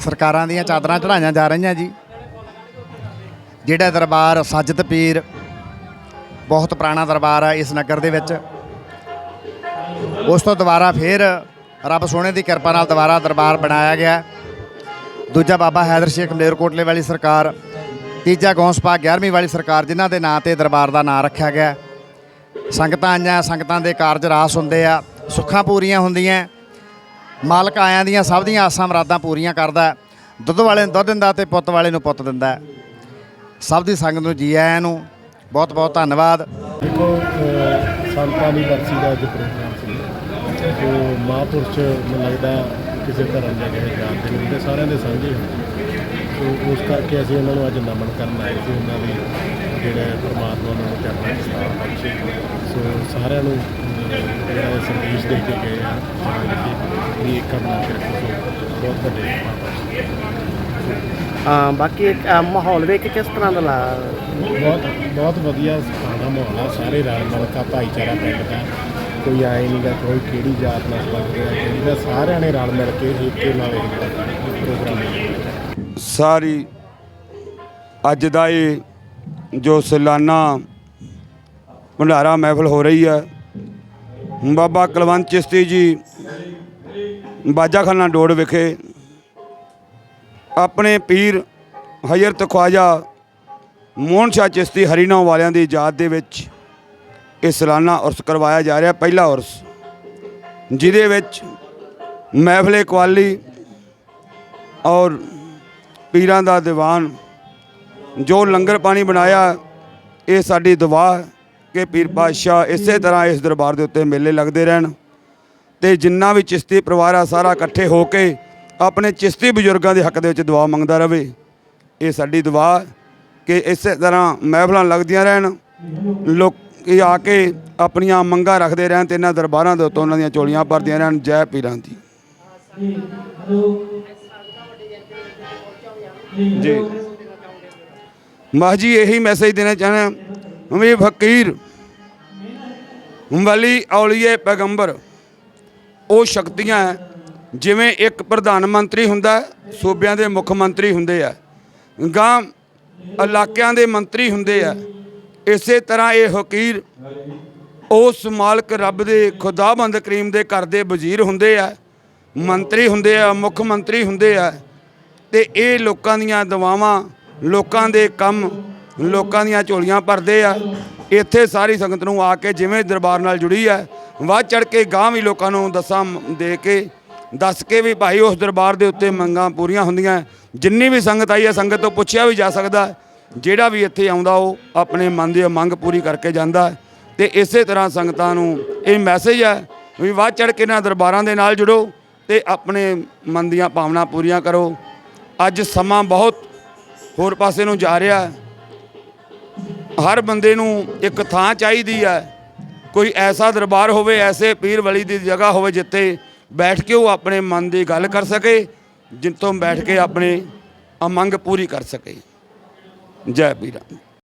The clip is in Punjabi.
ਸਰਕਾਰਾਂ ਦੀਆਂ ਚਾਦਰਾਂ ਚੜਾਈਆਂ ਜਾ ਰਹੀਆਂ ਜੀ। ਜਿਹੜਾ ਦਰਬਾਰ ਸੱਜਦ ਪੀਰ ਬਹੁਤ ਪੁਰਾਣਾ ਦਰਬਾਰ ਹੈ ਇਸ ਨਗਰ ਦੇ ਵਿੱਚ। ਉਸ ਤੋਂ ਦੁਬਾਰਾ ਫੇਰ ਰੱਬ ਸੋਹਣੇ ਦੀ ਕਿਰਪਾ ਨਾਲ ਦੁਬਾਰਾ ਦਰਬਾਰ ਬਣਾਇਆ ਗਿਆ। ਦੂਜਾ ਬਾਬਾ ਹੈਦਰ ਸ਼ੇਖ ਮਲੇਰਕੋਟਲੇ ਵਾਲੀ ਸਰਕਾਰ, ਤੀਜਾ ਗੌਂਸਪਾ 11ਵੀਂ ਵਾਲੀ ਸਰਕਾਰ, ਜਿਨ੍ਹਾਂ ਦੇ ਨਾਂ ਤੇ ਦਰਬਾਰ ਦਾ ਨਾਂ ਰੱਖਿਆ ਗਿਆ। ਸੰਗਤਾਂ ਆਈਆਂ, ਸੰਗਤਾਂ ਦੇ ਕਾਰਜ ਰਾਸ ਹੁੰਦੇ ਆ, ਸੁੱਖਾਂ ਪੂਰੀਆਂ ਹੁੰਦੀਆਂ। ਮਾਲਕ ਆਇਆਂ ਦੀਆਂ ਸਭ ਦੀਆਂ ਆਸਾਂ ਮੁਰਾਦਾਂ ਪੂਰੀਆਂ ਕਰਦਾ ਦੁੱਧ ਵਾਲੇ ਨੂੰ ਦੁੱਧ ਦਿੰਦਾ ਤੇ ਪੁੱਤ ਵਾਲੇ ਨੂੰ ਪੁੱਤ ਦਿੰਦਾ ਸਭ ਦੀ ਸੰਗਤ ਨੂੰ ਜੀ ਆਇਆਂ ਨੂੰ ਬਹੁਤ ਬਹੁਤ ਧੰਨਵਾਦ। ਦੇਖੋ ਸੰਤਾਂ ਦੀ ਬਰਸੀ ਦਾ ਅੱਜ ਪ੍ਰੋਗਰਾਮ ਸੀ। ਸੋ ਮਹਾਂਪੁਰਸ਼ ਮੈਨੂੰ ਲੱਗਦਾ ਕਿਸੇ ਧਰਮ ਦੇ ਕਿਸੇ ਜਾਤ ਦੇ ਨਹੀਂ ਤੇ ਸਾਰਿਆਂ ਦੇ ਸਾਂਝੇ ਹੁੰਦੇ ਉਸ ਕਰਕੇ ਅਸੀਂ ਉਹਨਾਂ ਨੂੰ ਅੱਜ ਨਮਨ ਕਰਨ ਆਏ ਸੀ ਉਹਨਾਂ ਦੀ ਜਿਹੜਾ ਪਰਮਾਤਮਾ ਨੂੰ ਚੜ੍ਹਦਾ ਸਤਾਰ ਬਖਸ਼ੇ ਸੋ ਸਾਰਿਆਂ ਨੂੰ ਜਿਹੜਾ ਇਹ ਸੰਦੇਸ਼ ਦੇ ਕੇ ਗਏ ਆ ਵੀ ਇੱਕ ਬਣਾ ਕੇ ਰੱਖੋ ਸੋ ਬਹੁਤ ਵੱਡੇ ਹਾਂ ਬਾਕੀ ਇੱਕ ਮਾਹੌਲ ਵੇਖ ਕੇ ਕਿਸ ਤਰ੍ਹਾਂ ਦਾ ਲਾ ਬਹੁਤ ਬਹੁਤ ਵਧੀਆ ਖਾਣਾ ਮਾਹੌਲ ਆ। ਸਾਰੇ ਰਲ ਮਿਲ ਕੇ ਭਾਈਚਾਰਾ ਪਿੰਡ ਦਾ। ਕੋਈ ਆਏ ਨਹੀਂ ਗਾ ਕੋਈ ਕਿਹੜੀ ਜਾਤ ਨਾਲ ਸੰਬੰਧ ਹੈ ਕਿਹੜੀ ਦਾ ਸਾਰਿਆਂ ਨੇ ਰਲ ਮਿਲ ਕੇ ਏਕੇ ਨਾਲ ਪ੍ਰੋਗਰਾਮ ਸਾਰੀ ਅੱਜ ਦਾ ਇਹ ਜੋ ਸਲਾਨਾ ਭੰਡਾਰਾ ਮਹਿਫਲ ਹੋ ਰਹੀ ਹੈ, ਬਾਬਾ ਕੁਲਵੰਤ ਚਿਸ਼ਤੀ ਜੀ ਬਾਜਾਖਾਨਾ ਡੋੜ ਵਿਖੇ ਆਪਣੇ ਪੀਰ ਹਜ਼ਰਤ ਖਵਾਜਾ ਮੋਹਨ ਸ਼ਾਹ ਚਿਸ਼ਤੀ ਹਰੀਨਾਮ ਵਾਲਿਆਂ ਦੀ ਯਾਦ ਦੇ ਵਿੱਚ ਇਹ ਸਲਾਨਾ ਉਰਸ ਕਰਵਾਇਆ ਜਾ ਰਿਹਾ, ਪਹਿਲਾ ਉਰਸ, ਜਿਹਦੇ ਵਿੱਚ ਮਹਿਫਲੇ ਕਵਾਲੀ ਔਰ ਪੀਰਾਂ ਦਾ ਦੀਵਾਨ, ਜੋ ਲੰਗਰ ਪਾਣੀ ਬਣਾਇਆ, ਇਹ ਸਾਡੀ ਦੁਆ ਕਿ ਪੀਰ ਪਾਤਸ਼ਾਹ ਇਸੇ ਤਰ੍ਹਾਂ ਇਸ ਦਰਬਾਰ ਦੇ ਉੱਤੇ ਮੇਲੇ ਲੱਗਦੇ ਰਹਿਣ ਤੇ ਜਿੰਨਾ ਵੀ ਚਿਸ਼ਤੀ ਪਰਿਵਾਰ ਆ ਸਾਰਾ ਇਕੱਠੇ ਹੋ ਕੇ ਆਪਣੇ ਚਿਸ਼ਤੀ ਬਜ਼ੁਰਗਾਂ ਦੇ ਹੱਕ ਦੇ ਵਿੱਚ ਦੁਆ ਮੰਗਦਾ ਰਵੇ। ਇਹ ਸਾਡੀ ਦੁਆ ਕਿ ਇਸੇ ਤਰ੍ਹਾਂ ਮਹਿਫਲਾਂ ਲੱਗਦੀਆਂ ਰਹਿਣ, ਲੋਕ ਇਹ ਆ ਕੇ ਆਪਣੀਆਂ ਮੰਗਾਂ ਰੱਖਦੇ ਰਹਿਣ ਤੇ ਇਹਨਾਂ ਦਰਬਾਰਾਂ ਦੇ ਉੱਤੇ ਉਹਨਾਂ ਦੀਆਂ ਚੋਲੀਆਂ ਭਰਦੀਆਂ ਰਹਿਣ। ਜੈ ਪੀਰਾਂ ਦੀ। ਜੀ। ਮਾਹ ਜੀ, ਇਹੀ ਮੈਸੇਜ ਦੇਣਾ ਚਾਹਣਾ ਵੀ ਫਕੀਰ, ਵਲੀ ਔਲੀਏ ਪੈਗੰਬਰ, ਉਹ ਸ਼ਕਤੀਆਂ ਹੈ, ਜਿਵੇਂ ਇੱਕ ਪ੍ਰਧਾਨ ਮੰਤਰੀ ਹੁੰਦਾ ਸੂਬਿਆਂ ਦੇ ਮੁੱਖ ਮੰਤਰੀ ਹੁੰਦੇ ਆ, ਗਾਂ ਇਲਾਕਿਆਂ ਦੇ ਮੰਤਰੀ ਹੁੰਦੇ ਆ, ਇਸੇ ਤਰ੍ਹਾਂ ਇਹ ਫਕੀਰ, ਉਸ ਮਾਲਕ ਰੱਬ ਦੇ ਖੁਦਾਬੰਦ ਕਰੀਮ ਦੇ ਘਰ ਦੇ ਵਜ਼ੀਰ ਹੁੰਦੇ ਆ, ਮੰਤਰੀ ਹੁੰਦੇ ਆ, ਮੁੱਖ ਮੰਤਰੀ ਹੁੰਦੇ ਆ ਤੇ ਇਹ ਲੋਕਾਂ ਦੀਆਂ ਦਵਾਵਾਂ, ਲੋਕਾਂ ਦੇ ਕੰਮ, ਲੋਕਾਂ ਦੀਆਂ ਝੋਲੀਆਂ ਭਰਦੇ ਆ। ਇੱਥੇ ਸਾਰੀ ਸੰਗਤ ਨੂੰ ਆ ਕੇ ਜਿਵੇਂ ਦਰਬਾਰ ਨਾਲ ਜੁੜੀ ਹੈ ਵੱਧ ਚੜ ਕੇ ਗਾਂ ਵੀ ਲੋਕਾਂ ਨੂੰ ਦੱਸਾਂ ਦੇ ਕੇ, ਦੱਸ ਕੇ ਵੀ ਭਾਈ ਉਸ ਦਰਬਾਰ ਦੇ ਉੱਤੇ ਮੰਗਾਂ ਪੂਰੀਆਂ ਹੁੰਦੀਆਂ। ਜਿੰਨੀ ਵੀ ਸੰਗਤ ਆਈ ਹੈ ਸੰਗਤ ਤੋਂ ਪੁੱਛਿਆ ਵੀ ਜਾ ਸਕਦਾ। ਜਿਹੜਾ ਵੀ ਇੱਥੇ ਆਉਂਦਾ, ਉਹ ਆਪਣੇ ਮਨ ਦੀ ਮੰਗ ਪੂਰੀ ਕਰਕੇ ਜਾਂਦਾ। ਹੈ ਤੇ ਇਸੇ ਤਰ੍ਹਾਂ ਸੰਗਤਾਂ ਨੂੰ ਇਹ ਮੈਸੇਜ ਹੈ ਵੀ ਵੱਧ ਚੜ ਕੇ ਇਹਨਾਂ ਦਰਬਾਰਾਂ ਦੇ ਨਾਲ ਜੁੜੋ ਤੇ ਆਪਣੇ ਮਨ ਦੀਆਂ ਭਾਵਨਾ ਪੂਰੀਆਂ ਕਰੋ। ਅੱਜ ਸਮਾਂ ਬਹੁਤ ਹੋਰ ਪਾਸੇ ਨੂੰ ਜਾ ਰਿਹਾ ਹੈ। ਹਰ ਬੰਦੇ ਨੂੰ ਇੱਕ ਥਾਂ ਚਾਹੀਦੀ ਹੈ। ਕੋਈ ਐਸਾ ਦਰਬਾਰ ਹੋਵੇ, ਐਸੇ ਪੀਰ ਵਲੀ ਦੀ ਜਗ੍ਹਾ ਹੋਵੇ ਜਿੱਥੇ ਬੈਠ ਕੇ ਉਹ ਆਪਣੇ ਮਨ ਦੀ ਗੱਲ ਕਰ ਸਕੇ, ਜਿੱਥੋਂ ਬੈਠ ਕੇ ਆਪਣੇ ਅਮੰਗ ਪੂਰੀ ਕਰ ਸਕੇ। ਜੈ ਪੀਰਾਂ